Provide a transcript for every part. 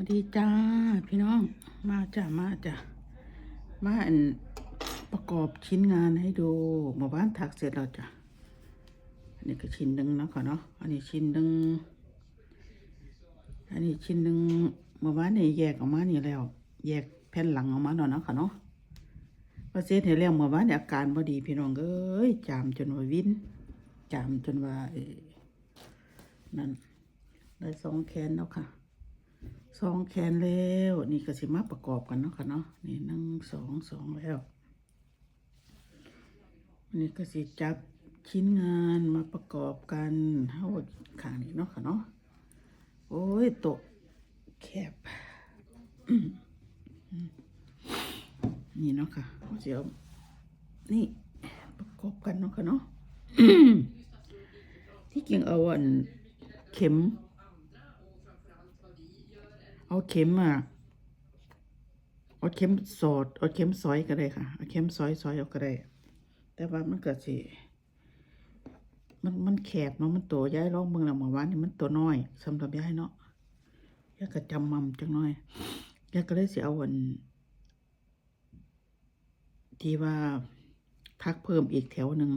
วัสดีจ้า พี่น้องมาจ้ามาจ้ามาอันประกอบชิ้นงานให้ดูหมู่บ้านถักเสร็จแล้วจ้ะอันนี้ก็ชิ้นหนึ่งเนาะค่ะเนาะอันนี้ชิ้นหนึ่งอันนี้ชิ้นหนึ่งหมู่บ้านนี่แยกออกมานี่แล้ว แยกแผ่นหลังออกมาแล้วเนาะค่ะเนาะพอเสร็จเห็นแล้วหมู่บ้านนี่อาการบ่ดีพี่น้องเอ้ยจามจนว่าวินจามจนว่านั่นได้สองแขนแล้วค่ะ สองแขนแล้ว นี่ก็สิมาประกอบกันเนาะค่ะเนาะนี่หนึ่งสองสองแล้วนนี้ก็สิจับชิ้นงานมาประกอบกันเท่าขางนี้เนาะค่ะเนาะโอ้ยโตะแคบนี่เนาะค่ะเอาเสียวนี่ประกอบกันเนาะค่ะเนาะที่จริงเอาอันเข็ม เอาเข็มอะเอาเข็มสอดเอาเข็มซอยก็ได้ค่ะเอาเข็มซอยซอยเอาก็ได้ แต่ว่ามันเก็สิมันมันแคบเนาะมันตัวย้ายร้องเมืองละเมื่อวานนี่มันตัวน้อยสำหรับย้ายเนาะย้ายก็จำมั่มจังน้อยย้ายก็เลยสิเอาอันที่ว่าทักเพิ่มอีกแถวหนึ่ง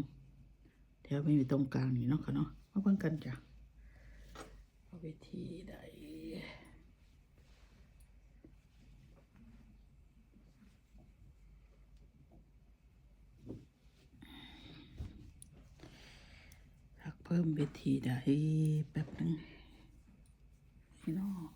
แถวไม่มีตรงกลางนี่เนาะค่ะเนาะมาเบิ่งกันจ้ะเอาวิธีใด ทักเพิ่มเวทีได้แป๊บนึงพี่เน้อง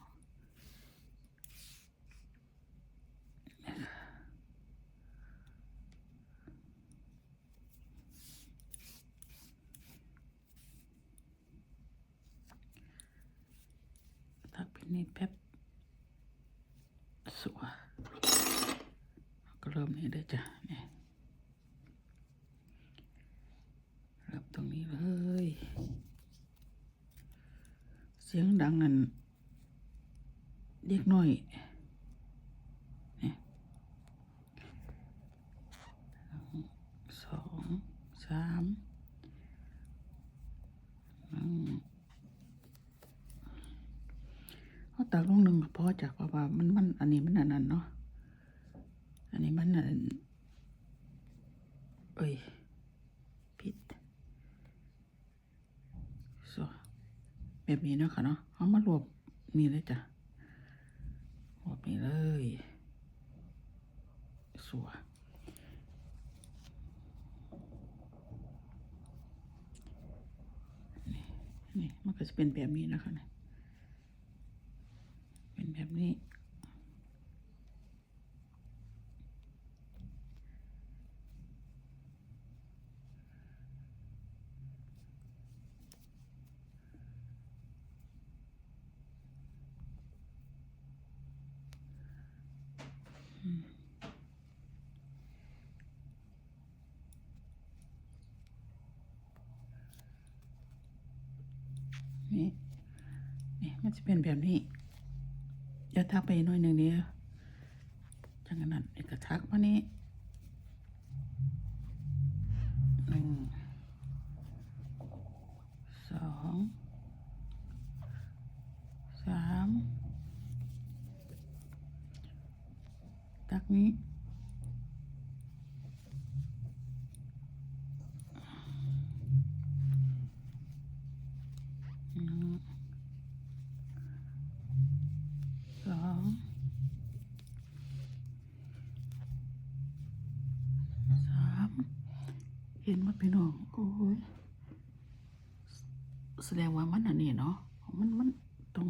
ทักเป็นนี่แป๊บสัวก็เริ่มนี่ได้จ้ะนี่เริ่ม ตรงนี้เลย เสียงดังนั่นเด็กน้อยนี่สองสามเอาตักลงหนึ่งพอจากเพราะว่ามันมันอันนี้มันอันนั้นเนาะอันนี้มันอันเอ้ยผิด so แบบนี้เนาะค่ะเนาะเอามารวบนี่เลยจ้ะรวบนี่เลย สวนี่นี่มันก็จะเป็นแบบนี้นะคะเนี่ย นี่นี่มันจะเป็นแบบนี้เดี๋ยวทักไปหน่อยหนึ่งเดียวจังนั้นนี่ก็ทักมานี่หนึ่งสองสามทักนี้หนึ่งสองสามเห็นว่า พี่น้อง โอ้ย แสดงว่ามันอันนี้เนาะ มันมันตรง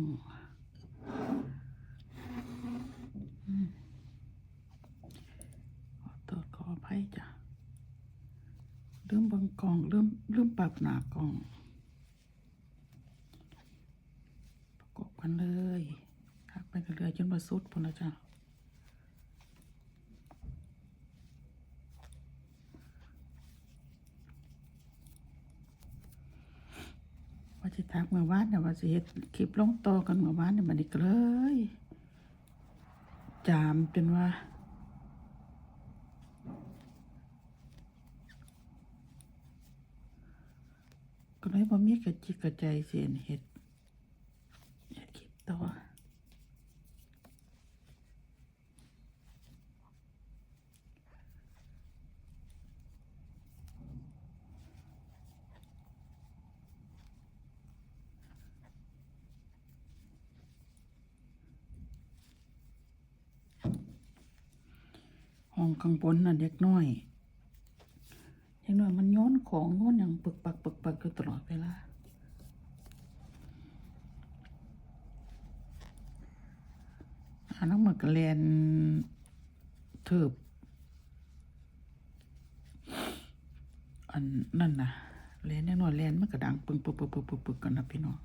อืมขออภัยจ้ะ เริ่มบังกองเริ่มเริ่มปรับหนากล่อง ประกอบกันเลยทักไปเรื่อยๆจนมาสุดพนล้วจ้ะ สิทักเมื่อวานเนี่ยว่าสิเฮ็ดคลิปลงต่อกันเมื่อวานเนี่ยมันอีกเลย จามจนว่าก็เลยบ่มีกระจิกกระใจเสียนเฮ็ดเฮ็ดคลิปต่อ องข้างบนน่ะเด็กน้อยเด็กน้อยมันย้อนของย้อนอย่างปึกปักปึกปักอยู่ตลอดเวลาอันนั้นมันก็เรียนเทิบอันนั่นนะเรียนแน่นอนเรียนมันก็ดังปึงปึกปึกปึกปึกปึกกันนะพี่น้อง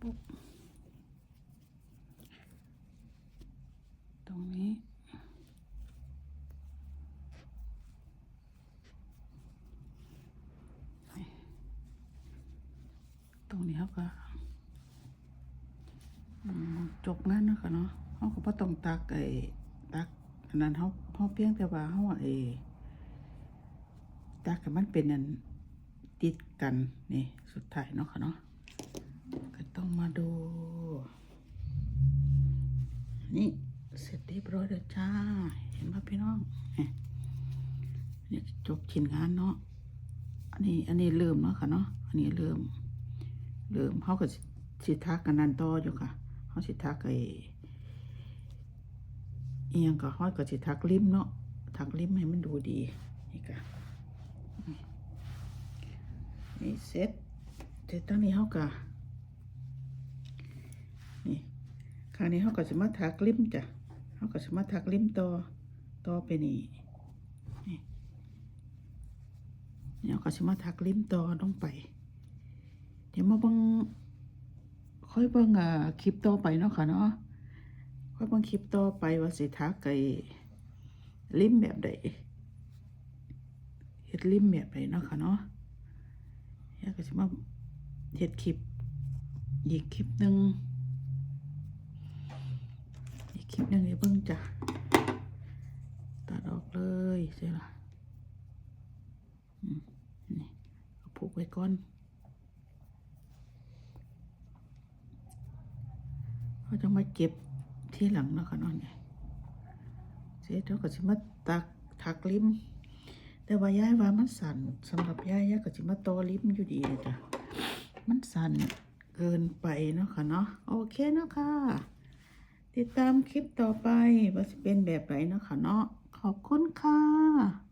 ปุ๊บ ตรงนี้ ตรงนี้เขาก็จบงานนะคะเนาะเขาก็บ่ต้องตักไอ้ตักอันนั้นเขาเขาเพียงแต่ว่าเขาไอ้ตักให้มันเป็นอันติดกันนี่สุดท้ายเนาะค่ะเนาะ ต้องมาดู นี่เสร็จเรียบร้อยแล้วจ้า เห็นไหมพี่น้องเนี่ยจบชิ้นงานเนาะ อันนี้อันนี้เริ่มเนาะค่ะเนาะ อันนี้เริ่ม เริ่มเขาก็สิทักกันนันต่ออยู่ค่ะเขาสิทักไอ้เอียงก็ห้อยก็สิทักริมเนาะ ทักริมให้มันดูดี นี่ค่ะนี่นี่เสร็จเสร็จตอนนี้เขาก็ นี่คราวนี้เขาก็จะมาถักริมจ้ะเขาก็จะมาถักริมต่อต่อไปนี่นี่เดี๋ยก็จะมาถักริมต่อลงไป เดี๋ยวมาบิ่งค่อยบิ่งอ่าคลิปต่อไปเนาะค่ะเนาะค่อยบิ่งคลิปต่อไปว่าสิถักไอ้ริมแบบใดเฮ็ดริมแบบไหนเนาะค่ะเนาะยายก็สิมาเฮ็ดคลิปอีกคลิปหนึ่ง คลิปหนึ่งเดี๋ยวเพิ่งจะตัดออกเลยใช่ละอืมนี่ผูกไว้ก่อนเขาจะมาเก็บที่หลังเนาะค่ะเน้องเนี่ยเสร็จแล้วก็สิมาตักถักริมแต่ว่าย้ายว่ามันสั่นสำหรับย้ายย้ายก็สิมาตอริมอยู่ดีเลยจ้ะมันสั่นเกินไปเนาะค่ะเนาะโอเคเนาะค่ะ ติดตามคลิปต่อไปว่าจะเป็นแบบไหนเนาะค่ะเนาะขอบคุณค่ะ